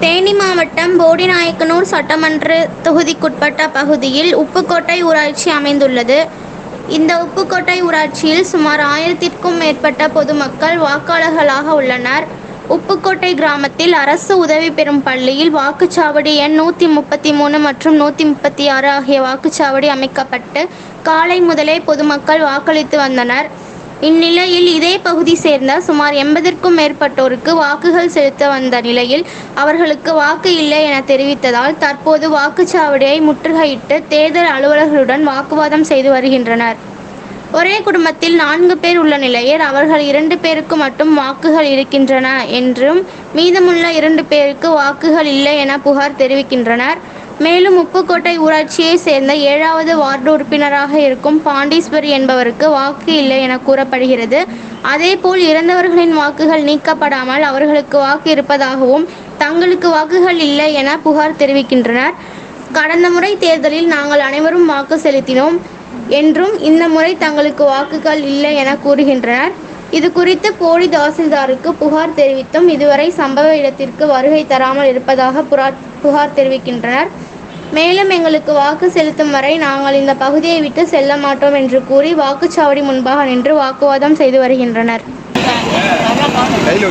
தேனி மாவட்டம் போடிநாயக்கனூர் சட்டமன்ற தொகுதிக்குட்பட்ட பகுதியில் உப்புக்கோட்டை ஊராட்சி அமைந்துள்ளது. இந்த உப்புக்கோட்டை ஊராட்சியில் சுமார் ஆயிரத்திற்கும் மேற்பட்ட பொதுமக்கள் வாக்காளர்களாக உள்ளனர். உப்புக்கோட்டை கிராமத்தில் அரசு உதவி பெறும் பள்ளியில் வாக்குச்சாவடி எண் நூற்றி முப்பத்தி மூணு மற்றும் நூற்றி முப்பத்தி ஆறு ஆகிய வாக்குச்சாவடி அமைக்கப்பட்டு காலை முதலே பொதுமக்கள் வாக்களித்து வந்தனர். இந்நிலையில் இதே பகுதி சேர்ந்த சுமார் எண்பதிற்கும் மேற்பட்டோருக்கு வாக்குகள் செலுத்த வந்த நிலையில் அவர்களுக்கு வாக்கு இல்லை என தெரிவித்ததால் தற்போது வாக்குச்சாவடியை முற்றுகையிட்டு தேர்தல் அலுவலர்களுடன் வாக்குவாதம் செய்து வருகின்றனர். ஒரே குடும்பத்தில் நான்கு பேர் உள்ள நிலையில் அவர்கள் இரண்டு பேருக்கு மட்டும் வாக்குகள் இருக்கின்றன என்றும் மீதமுள்ள இரண்டு பேருக்கு வாக்குகள் இல்லை என புகார் தெரிவிக்கின்றனர். மேலும் உப்புக்கோட்டை ஊராட்சியை சேர்ந்த ஏழாவது வார்டு உறுப்பினராக இருக்கும் பாண்டீஸ்வரி என்பவருக்கு வாக்கு இல்லை என கூறப்படுகிறது. அதேபோல் இறந்தவர்களின் வாக்குகள் நீக்கப்படாமல் அவர்களுக்கு வாக்கு இருப்பதாகவும் தங்களுக்கு வாக்குகள் இல்லை என புகார் தெரிவிக்கின்றனர். கடந்த முறை தேர்தலில் நாங்கள் அனைவரும் வாக்கு செலுத்தினோம் என்றும் இந்த முறை தங்களுக்கு வாக்குகள் இல்லை என கூறுகின்றனர். இது குறித்து போடி தாசில்தாருக்கு புகார் தெரிவித்தும் இதுவரை சம்பவ இடத்திற்கு வருகை தராமல் இருப்பதாக புகார் தெரிவிக்கின்றனர். மேலும் எங்களுக்கு வாக்கு செலுத்தும் வரை நாங்கள் இந்த பகுதியை விட்டு செல்ல மாட்டோம் என்று கூறி வாக்குச்சாவடி முன்பாக நின்று வாக்குவாதம் செய்து வருகின்றனர். கையில்